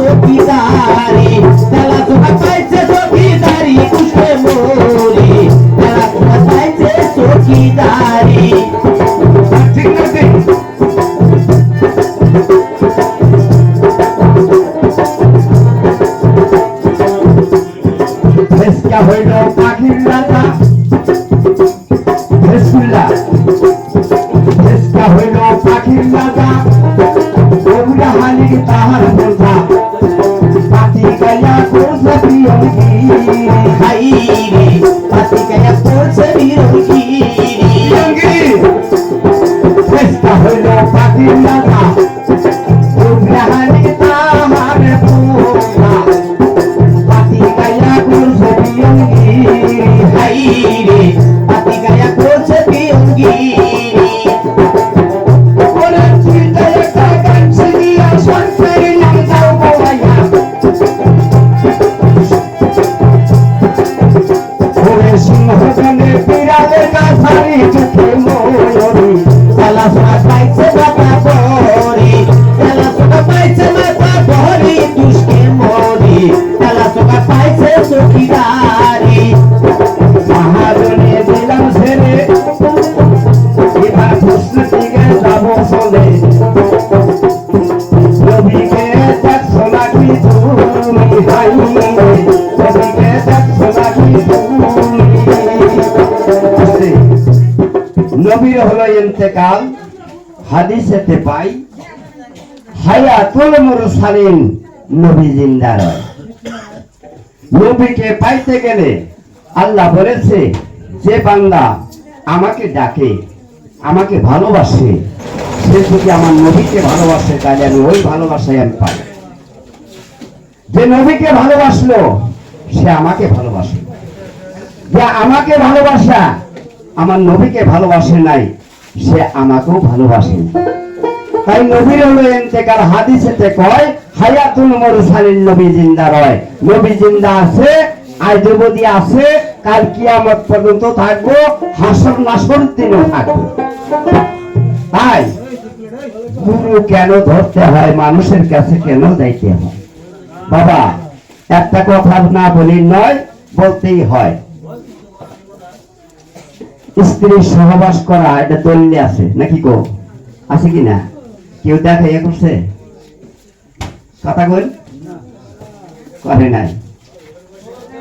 পাইছে সখীদারি খেলা সবাই পাইছে সখীদারি দুষ্কে মরি খেলা সবাই পাইছে সখীদারি ঠিক না ইন্তেকাল হাদিসেতে পাই হায়াতুল মুরসালিন নবী জিন্দা নবীকে পাইতে গেলে আল্লাহ বলেছে, যে বান্দা আমাকে ডাকে, আমাকে ভালোবাসে, সে যদি আমার নবীকে ভালোবাসে, তাহলে আমি ওই ভালোবাসাই আমি পাই। যে নবীকে ভালোবাসলো, সে আমাকে ভালোবাসে। যে আমাকে ভালোবাসা, আমার নবীকে ভালোবাসে নাই সে আমাকেও ভালোবাসে। তাই নবীর এতেকার হাদিসেতে কয়, হায়াতুল মুরসালিন, নবী জিন্দা রয়। নবী জিন্দা আছে আজ অবধি আছে, কাল কিয়ামত পর্যন্ত থাকব, হাসর নাসর দিনও থাকব। তাই গুরু কেন ধরতে হয়, মানুষের কাছে কেন যাইতে হয়? বাবা, একটা কথা না বলি নয়, বলতেই হয়। স্ত্রী সহবাস করা এটা দলিলে আছে, নাকি গো আছে কি না? কেউ দেখা ইয়ে করছে? কথা কই? করে নাই।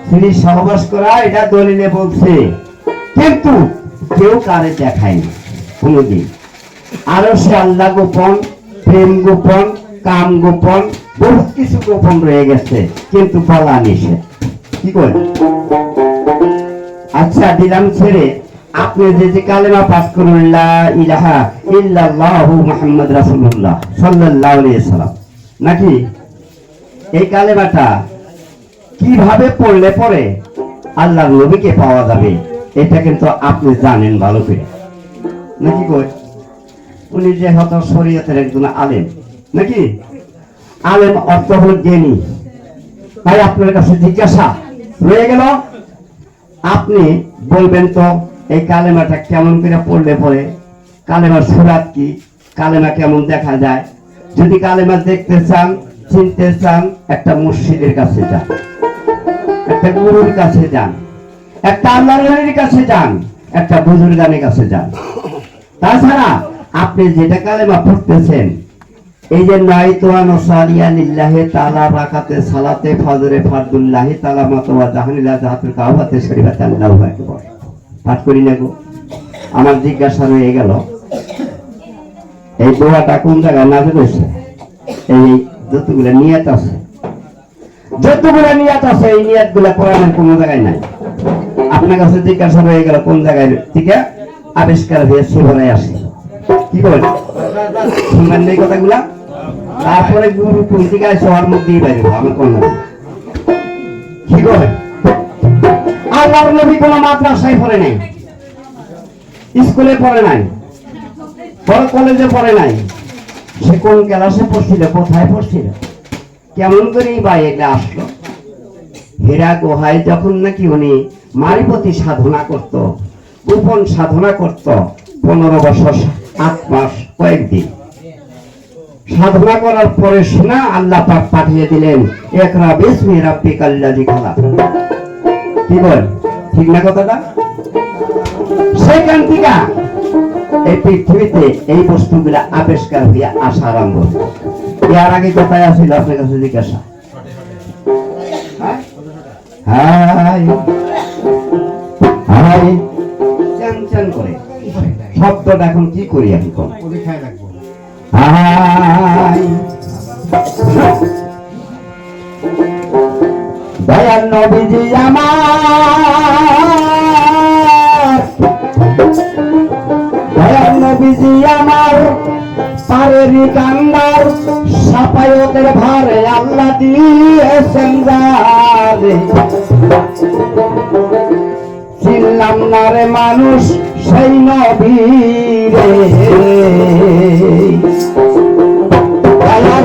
স্ত্রী সহবাস করা এটা দলিলে বলছে, কিন্তু কেউ কারে দেখায়নি কোনোদিন। আরও সে আল্লাহ গোপন, প্রেম গোপন, কাম গোপন, বহুত কিছু গোপন রয়ে গেছে, কিন্তু বলা নিষেধ কি করে আচ্ছা দিলাম ছেড়ে আপনি যে যে কালেমা পাঠ করুন, লা ইলাহা ইল্লাল্লাহু মুহাম্মদ রাসূলুল্লাহ সাল্লাল্লাহু আলাইহি সাল্লাম, নাকি? এই কালেমাটা কীভাবে পড়লে পরে আল্লাহর নবীকে পাওয়া যাবে, এটা কিন্তু আপনি জানেন ভালো করে। নাকি কই? উনি যে হত শরীয়তের একজন আলেম, নাকি? আলেম অর্থ হল জ্ঞানী। তাই আপনার কাছে জিজ্ঞাসা রয়ে গেল। আপনি বলবেন তো এই কালেমাটা কেমন করে পড়লে পরে? কালেমার সুরাত কি? কালেমা কেমন দেখা যায়? যদি কালেমা দেখতে চান, চিনতে চান, একটা মসজিদের কাছে যান। একটা গুরুর কাছে যান। একটা আল্লাহর কাছে যান। একটা বুজুর্গানের কাছে যান। তাছাড়া আপনি যেটা কালেমা পড়তেছেন, এই যে নাই তোয়ানো সালিয়া লিল্লাহে তালা রাকাতে সালাতে ফজরে ফারদুল্লাহি তালা মাতোয়া জাহানিল্লাহ জাহাতুল কাওয়াতে শরীফাতে আল্লাহু আকবার। পাঠ করি না গো আমার জিজ্ঞাসা রয়ে গেল, এই দোয়াটা কোন জায়গায় নাজল হয়েছে? এই যতগুলো নিয়ত আছে। যতগুলো নিয়ত আছে, এই নিয়তগুলা কোরআনের কোনো জায়গায় নাই। আপনার কাছে জিজ্ঞাসা রয়ে গেল, কোন জায়গায় ঠিক আবিষ্কার হয়ে সেবনায় আসে? কি বলেন? শুনলেন না এই কথাগুলা? তারপরে গুরু পত্রিকায় সবার মধ্যেই বাইরে আমার কন্যা কি করে মাদ্রাসায় পড়ে নাই। স্কুলে পড়ে নাই। বড় কলেজে পড়ে নাই। সে কোন ক্লাসে পড়ছিল, কোথায় পড়ছিল? কেমন বা এগুলা আসলো? হীরা গুহায় যখন নাকি উনি মারিপতি সাধনা করত, গোপন সাধনা করত, পনেরো বছর আট মাস, কয়েকদিন। সাধনা করার পরে শোনা আল্লাহ পাক পাঠিয়ে দিলেন, একরা বিসমি রাব্বিকাল্লাযী খালাক। কি বল? ঠিক না কথাটা? সেখান থেকে এই পৃথিবীতে এই বস্তুগুলা আবিষ্কার হয়ে আসা আরম্ভ। এর আগে কোথায় আসছিল আপনার কাছে জিজ্ঞাসা? হাই হাই করে। শব্দটা এখন কি করি আমি হাই দয়াল নবীজি আমার। দয়াল নবীজি আমার। পারেরি কান্দার সাপায়তের ভারে আল্লাহ দিয়েছেন যারে। না রে মানুষ সেই নবীরে।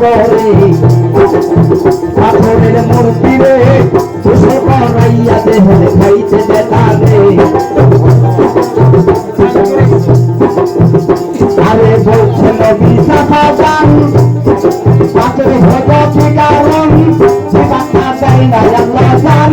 করে পাথরের মূর্তি রে দুশো করাইয়া দেহেল খাইতে দেখালে আরে বলছে নবী সাফা যান পাথরে ভগতি কারণ সেবাটা দেয় না, আল্লাহ জান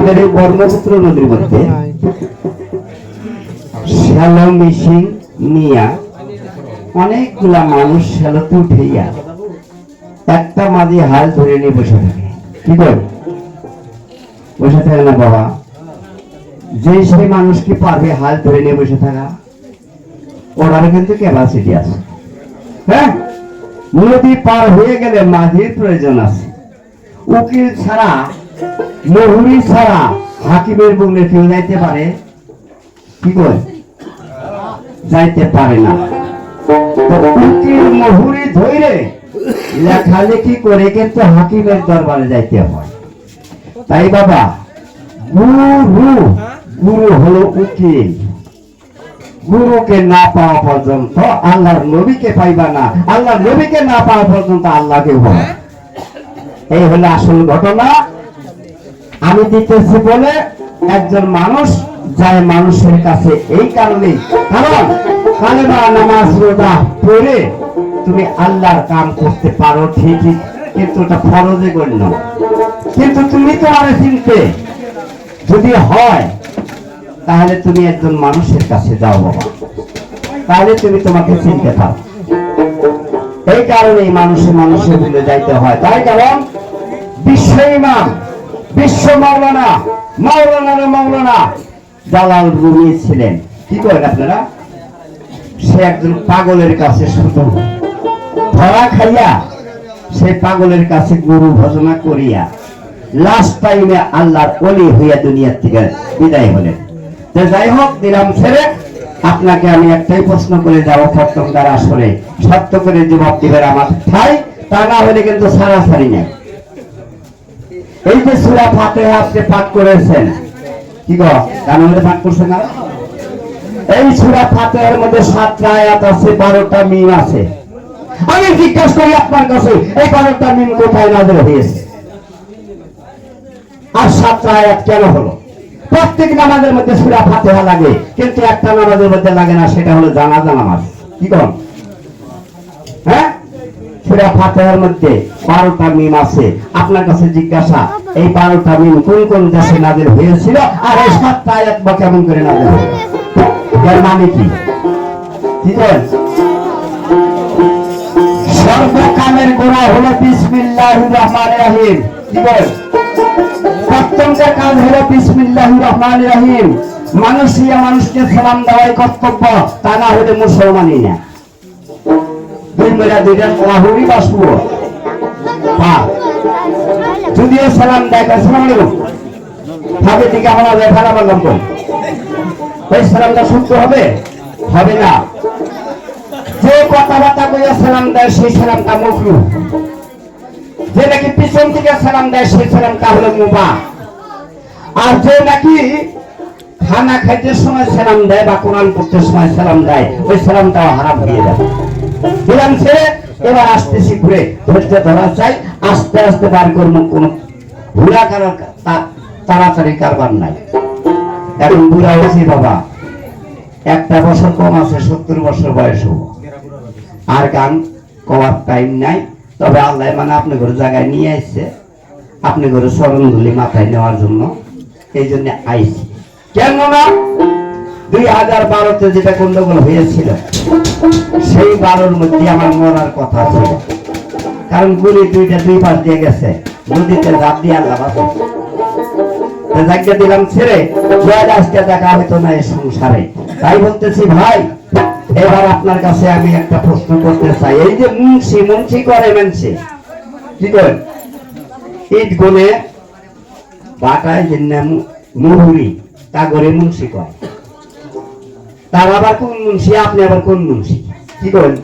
আপনাদের এই ব্রহ্মপুত্র নদীর মধ্যে শ্যালো মিশিং নিয়া অনেকগুলা মানুষ শ্যালোতে উঠেইয়া একটা মাঝে হাল ধরে নিয়ে বসে থাকে। কি বল বসে থাকে না বাবা? যে সেই মানুষ কি পারবে হাল ধরে নিয়ে বসে থাকা? ওনারও কিন্তু ক্যাপাসিটি আছে। হ্যাঁ? নদী পার হয়ে গেলে মাঝির প্রয়োজন আছে। উকিল ছাড়া মহুরি ছাড়া হাকিমের বগলে কেউ যাইতে পারে? কি যাইতে পারে না। মহুরি ধরে লেখালেখি করে কিন্তু হাকিমের দরবারে যাইতে হয়। তাই বাবা, গুরু গুরু হলো উকিল। গুরুকে না পাওয়া পর্যন্ত আল্লাহর নবীকে পাইবা না। আল্লাহর নবীকে না পাওয়া পর্যন্ত আল্লাহকে পাওয়া এই হলো আসল ঘটনা। আমি দিতেছি বলে একজন মানুষ যায় মানুষের কাছে এই কারণে কারণ কালেমা নামাজ রোজা পড়ে তুমি আল্লাহর কাম করতে পারো ঠিকই, কিন্তু ওটা ফরজে গণ্য। কিন্তু তুমি তো আরে চিনতে যদি হয়, তাহলে তুমি একজন মানুষের কাছে যাও বাবা। তাহলে তুমি তোমাকে চিনতে পারো। এই কারণে মানুষে মানুষের ভুলে যাইতে হয়। তাই কারণ বিশ্ব ইমাম বিশ্ব মাওলানা, মাওলানার মাওলানা জালাল রুমি ছিলেন কি করেন আপনারা? সে একজন পাগলের কাছে শুধু ধরা খাইয়া, সে পাগলের কাছে গুরু ভজনা করিয়া লাস্ট টাইমে আল্লাহর অলি হইয়া দুনিয়ার থেকে বিদায় হলেন। তো যাই হোক, দিলাম ছেড়ে, আপনাকে আমি একটাই প্রশ্ন করে যাব প্রথম দ্বারা আসলে। সত্য করে জবাব দিবেন আমার ঠাই, তা না হলে কিন্তু সারাসারি নেই। এই যে সুরা ফাতে আপনি পাঠ করেছেন, কি গো? কান পাঠ করছেন না? এই সুরা ফাতেহার মধ্যে সাতটা আয়াত আছে, বারোটা মিম আছে। আমি জিজ্ঞাসা করি আপনার কাছে, এই বারোটা মিম কোথায় নাজর হয়েছে? আর সাতটা আয়াত কেন হলো? প্রত্যেক নামাজের মধ্যে সুরা ফাতেহা লাগে, কিন্তু একটা নামাজের মধ্যে লাগে না, সেটা হলো জানাজা নামাজ। কি হ্যাঁ সুরা ফাতেহার মধ্যে বারোটা মিম আছে। আপনার কাছে জিজ্ঞাসা, এই বারোটা মিম কোন কোন দেশে নাজির হয়েছিল? আর এই সাতটা আয়াত বা কেমন করে নাজির হলো এর মানে কি? সর্বকামের গোড়া হলো বিসমিল্লাহ রহমান রাহিম। প্রথমটা কাজ হলো বিসমিল্লাহ রহমান রাহিম। মানুষিয়া মানুষকে সালাম দেওয়াই কর্তব্য, তা না হলে মুসলমানই না। মেয়েরা দুইটা যদিও সালাম দেয় সালাম আলাইকুম দিকে আমরা সালামটা শুনতে হবে? হবে না। যে কথাবার্তা কইয়া সালাম দেয়, সেই সালামটা যে নাকি পিছন থেকে সালাম দেয়, সেই সালামটা হলো মুবা। আর যে নাকি খানা খাইতে সময় সালাম দেয় বা কোরআন পড়তে সময় সালাম দেয়, ওই সালামটাও হারাম হয়ে যাবে। দিলাম ছেড়ে এবার আসতেছি ঘুরে। ধৈর্য ধরা চাই, আস্তে আস্তে বার করব কোন ঘুরা কারও তা- তাড়াতাড়ি কারবার নাই। এখন বুড়া হয়েছি বাবা, একটা বছর কম আছে, সত্তর বছর বয়স। আর গান কমার টাইম নাই, তবে আল্লাহ মানে আপনি ঘরে জায়গায় নিয়ে আসছে আপনি ঘরে স্মরণ ধুলি মাথায় নেওয়ার জন্য, এই জন্য আইছি। কেন না দুই হাজার বারোতে যেটা গন্ডগোল হয়েছিল সেই বারোর মধ্যে আমার মরার কথা ছিল কারণ গুলি দুইটা দুই পাশ দিয়ে গেছে। নদীতে ঝাঁপ দিয়ে আল্লাহ দিলাম ছেড়ে, জয় দেখা না এই সংসারে। তাই বলতেছি, ভাই, এবার আপনার কাছে আমি একটা প্রশ্ন করতে চাই। এই যে মুন্সি মুন্সি করে মানছে। কি করেন? গুনে বাটায় মুহুরি তা করে মুন্সি করে তার আবার কোন মুন্সি আপনি আবার কোন মুন্সি? কি করেন?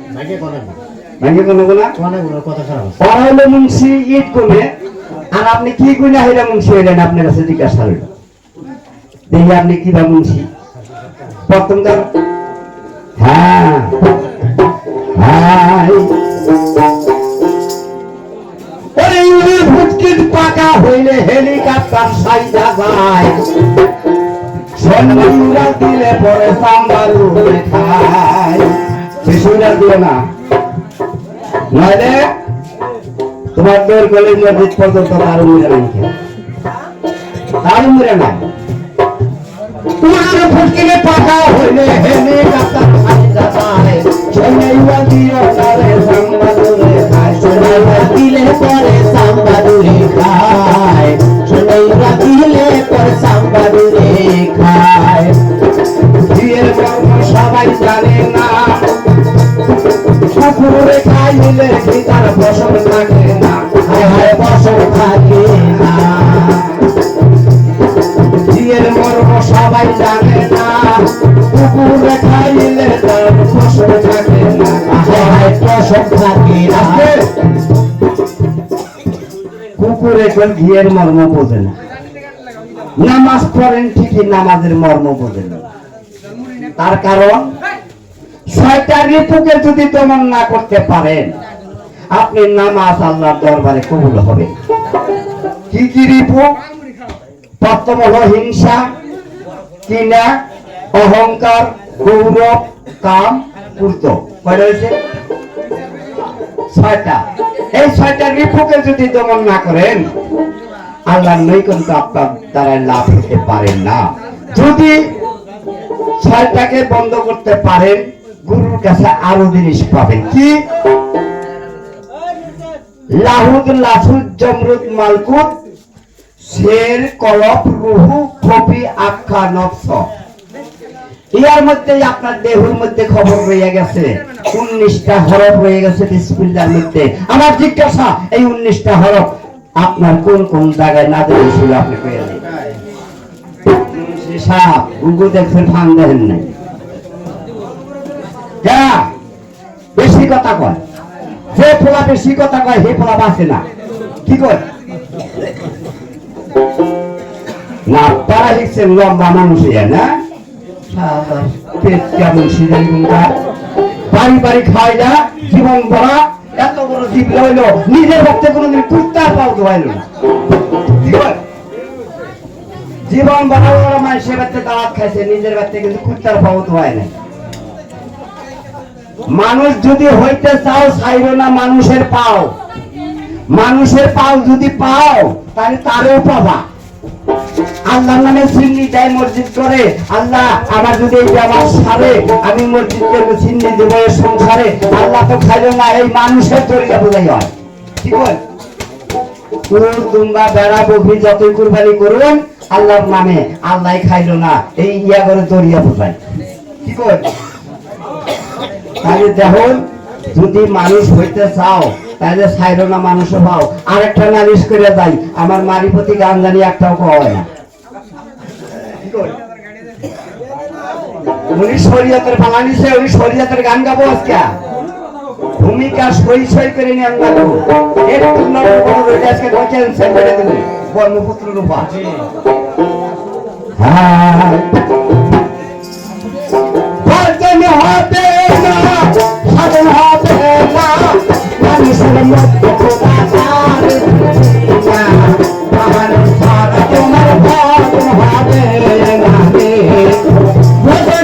ভাঙ্গে কোনো গুলো ওরা হলো মুন্সি ঈদ কোনে আর আপনি কি গুনা হইলে মুন্সি হইলেন? আপনার কাছে জিজ্ঞাসা হইল। দেখি আপনি কি বা মুন্সি? প্রথম কার হ্যাঁ। ওরে ফুটকিট পাকা হইলে হেলিকপ্টার সাইডা যায়। সন্ধ্যা দিলে পরে সাম্বারু খায়। শিশুরা দিও না। নইলে তোমার দৌড় কলেজ মসজিদ পর্যন্ত তার উমরে নাই তার উমরে নাই। তোমার ফুটকিলে পাকা হইলে হেনে কাটা খাইতা কোন ঘিয়ের মর্ম বোঝে না। নামাজ পড়েন ঠিকই, নামাজের মর্ম বোঝে না। তার কারণ, ছয়টা ঋতুকে যদি দমন না করতে পারেন, আপনি নামাজ আল্লাহর দরবারে কবুল হবে। কি কি রিপু প্রথম হলো হিংসা কিনা অহংকার, গৌরব, কাম, কুর্ত। কয়টা হয়েছে? ছয়টা। এই ছয়টা রিপুকে যদি দমন না করেন, আল্লাহর নৈকন্ত আপনার দ্বারা লাভ হতে পারেন না। যদি ছয়টাকে বন্ধ করতে পারেন, গুরুর কাছে আরও জিনিস পাবেন। কি? লাহুদ, লাসুদ, জমরুদ মালকুত শের, কলপ, রুহু কপি আখ্যা, নফস। ইয়ার মধ্যে আপনার দেহের মধ্যে খবর রয়ে গেছে। উনিশটা হরফ রয়ে গেছে বিসমিল্লার মধ্যে। আমার জিজ্ঞাসা, এই উনিশটা হরফ আপনার কোন কোন জায়গায় না দিয়েছিল আপনি কয়ে। দিন সাপ লম্বা মানুষ কেমন বাড়ি বাড়ি জীবন ভরা এত বড় জীব নিজের কোনোদিন কুত্তার পাও ধোয়াইল না জীবন খাইছে নিজের কিন্তু কুত্তার পাও মানুষ যদি হইতে চাও চাইবে না মানুষের পাও মানুষের পাও যদি পাও, তাহলে তারও পাবা আল্লাহ নামে সিন্নি দেয় মসজিদ করে। আল্লাহ আমার যদি এই আমার সারে আমি মসজিদ করব সিন্নি দেব এর সংসারে। আল্লাহ তো খাইল না, এই মানুষের তরিকা বোঝাই হয়। ঠিক দুম্বা, বেড়া যতই কুরবানি করুন, আল্লাহর নামে আল্লাহ না, এই ইয়া করে বোঝায় কি কর তাহলে দেখুন, যদি মানুষ হইতে চাও, তাহলে সাইরো না মানুষও পাও। আরেকটা নালিশ করে যাই, আমার মারি প্রতি গান জানি একটাও হয় না? উনি শরীয়তের বাঙা নিছে উনি শরীয়তের গান গাবো আজকে। ভূমিকা সই সই করে নিয়ে আমরা গাবো। একটু নরম করে রয়েছে আজকে বলছেন সে সেন্টারে দেবেন ব্রহ্মপুত্র রূপা। ভজন হবে না সাধন হবে না। মানুষের মধ্যে রে।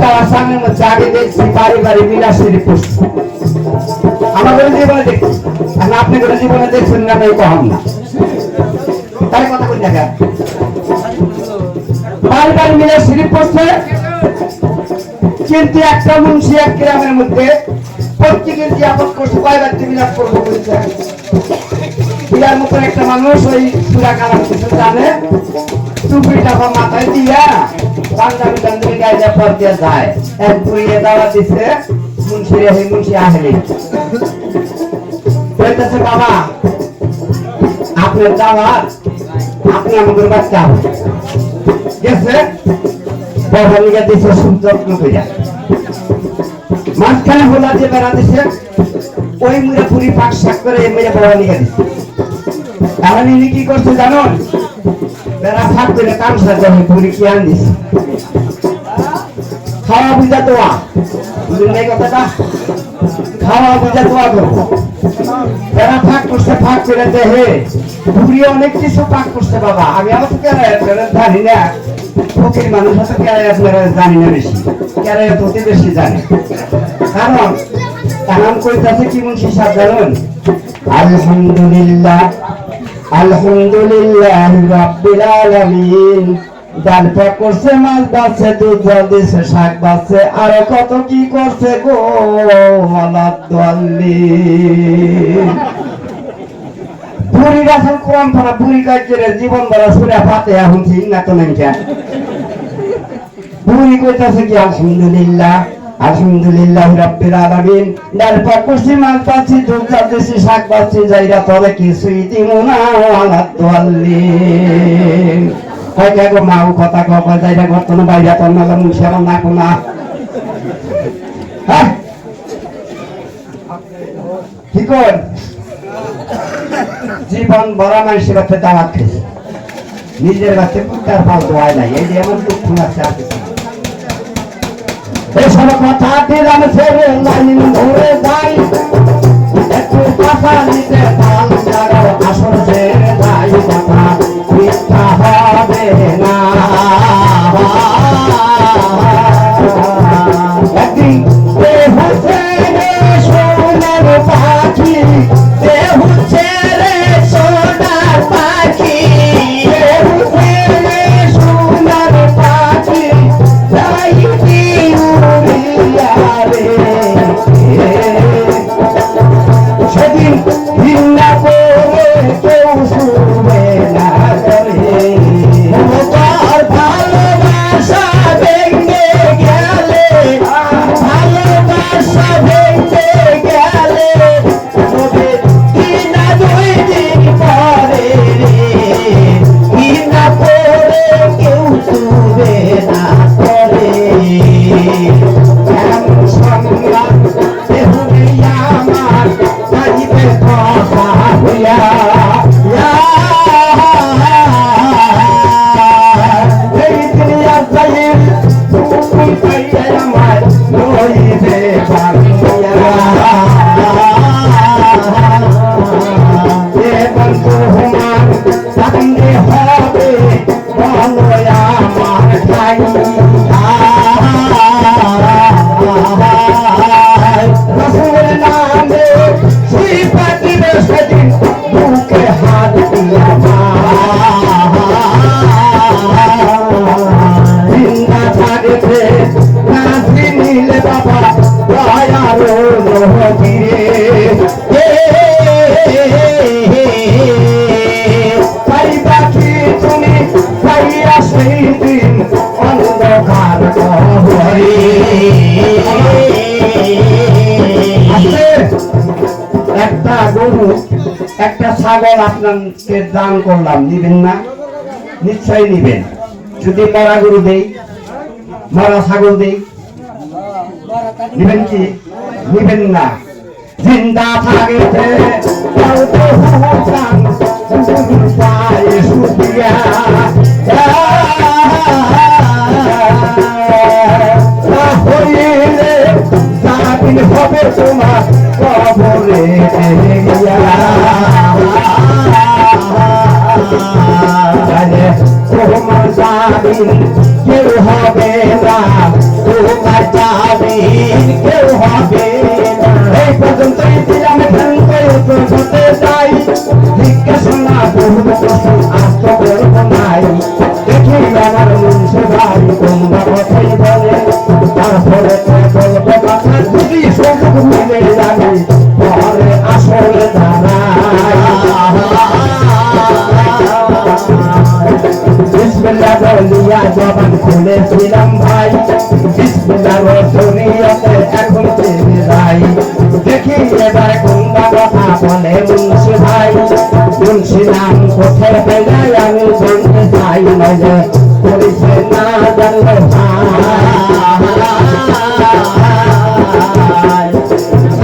রুটি তো স্থানের মধ্যে আগে দেখছি বিলাসের আমাদের জীবনে দেখছি। আপনি করে জীবনে দেখছেন না কম না? কথা মিলে কিন্তু একটা মুন্সি এক গ্রামের মধ্যে প্রত্যেকের যে আপদ করছে কয়বার বিলাস করব বলছে বিয়ার মতো একটা মানুষ ওই সুরা কিছু জানে টুপি টাকা মাথায় দিয়া টাঞ্জাবি গায়ে পর যায় এক দাওয়া দিচ্ছে মুন্সি রে মুন্সি আহলি বলতেছে বাবা আপনার আপনি আমাদের বাচ্চা কইরা মাঝখানে হোলা যে বেড়া দিছে ওই মুড়ে পুরি পাক শাক করে মেরে নিয়ে দিচ্ছে এখন ইনি কি করছে জানো বেড়া ফাঁক করে কাম সাজা হয়ে পুরি কি আন দিছে খাওয়া বুঝা তোয়া বুঝলেন এই কথাটা? খাওয়া বুঝা তোয়া করব যারা ফাঁক করছে ফাঁক করে দেহে। পুরি অনেক কিছু পাক করছে বাবা। আমি আমার তো কেরায় জানি জানেন? আলহামদুলিল্লাহ। আলহামদুলিল্লাহ রাব্বিল আলামিন। ডাল পাক করছে মাছ বাচ্ছে, দুধ জল দিছে, শাক বাচ্ছে, আর কত কি করছে গো আলাদ্দাল্লিন বুড়ি গাছের কোরআন পড়া, বুড়ি কাজের জীবন ধরা সুরা পাতে এখন ঠিক না তো নাই বুড়ি কইতাছে কি, আলহামদুলিল্লাহ। আলহামদুলিল্লাহ রাব্বিল আলামিন। ডাল পাক করছি মাছ পাচ্ছি, দুধ দিছি শাক পাচ্ছি, যাইরা তবে কিছুই দিমু না আলাদ্দাল্লিন কয় কে গো মাও কথা কয় যাইরা গর্তন বাইরা তোর নালা মুখে আমার না কোনা কি কর? জীবন বড় মানুষের কাছে দাওয়াত নিজের কাছে পুত্রার পাল দোয়ায় নাই, এই যে এমন দুঃখ আছে আর কিছু না। এসব কথা দিলাম ছেড়ে লাইন ধরে যাই। একটু কথা নিতে পাল যারা আসর ছেড়ে যাই কথা, মিথ্যা হবে না। ছাগল আপনাকে দান করলাম, নিবেন না? নিশ্চয়ই নিবেন। যদি মরা গরু দেই, মরা ছাগল দেই, নিবেন কি? নিবেন না। জিন্দা হইলে হবে তোমার। কেউ হবে না তোমার জামিন কেউ হবে এই পর্যন্তই দিলাম ধ্যান করে হতে চাই জিজ্ঞাসা বহু প্রশ্ন আর তো করব নাই দেখি আমার মুন্সি ভাই তোমরা কথাই বলে তারপরে বিসমিল্লাহ বলিয়া জবান খুলেছিলাম ভাই বিসমিল্লাহ রসুলিয়তে এখন চেনে যাই দেখি এবার কোনটা কথা বলে মুন্সি ভাই মুন্সি নাম কোথায় পেলে আমি জানতে চাই নইলে করিছে না জানলে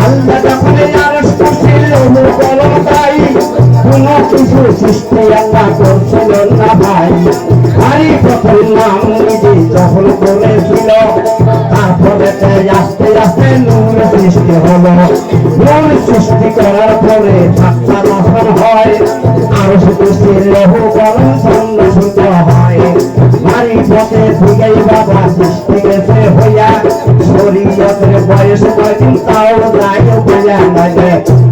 আল্লাহ যখন আরশ করছিল কলম তাই কোনো কিছু সৃষ্টি প্রথম নাম নিজে যখন নূর সৃষ্টি করার পরে হয় আর শুধু লহু সৃষ্টি গেছে হইয়া, শরীয়তের বয়স কয়দিন তাও নাই বোঝা লাগে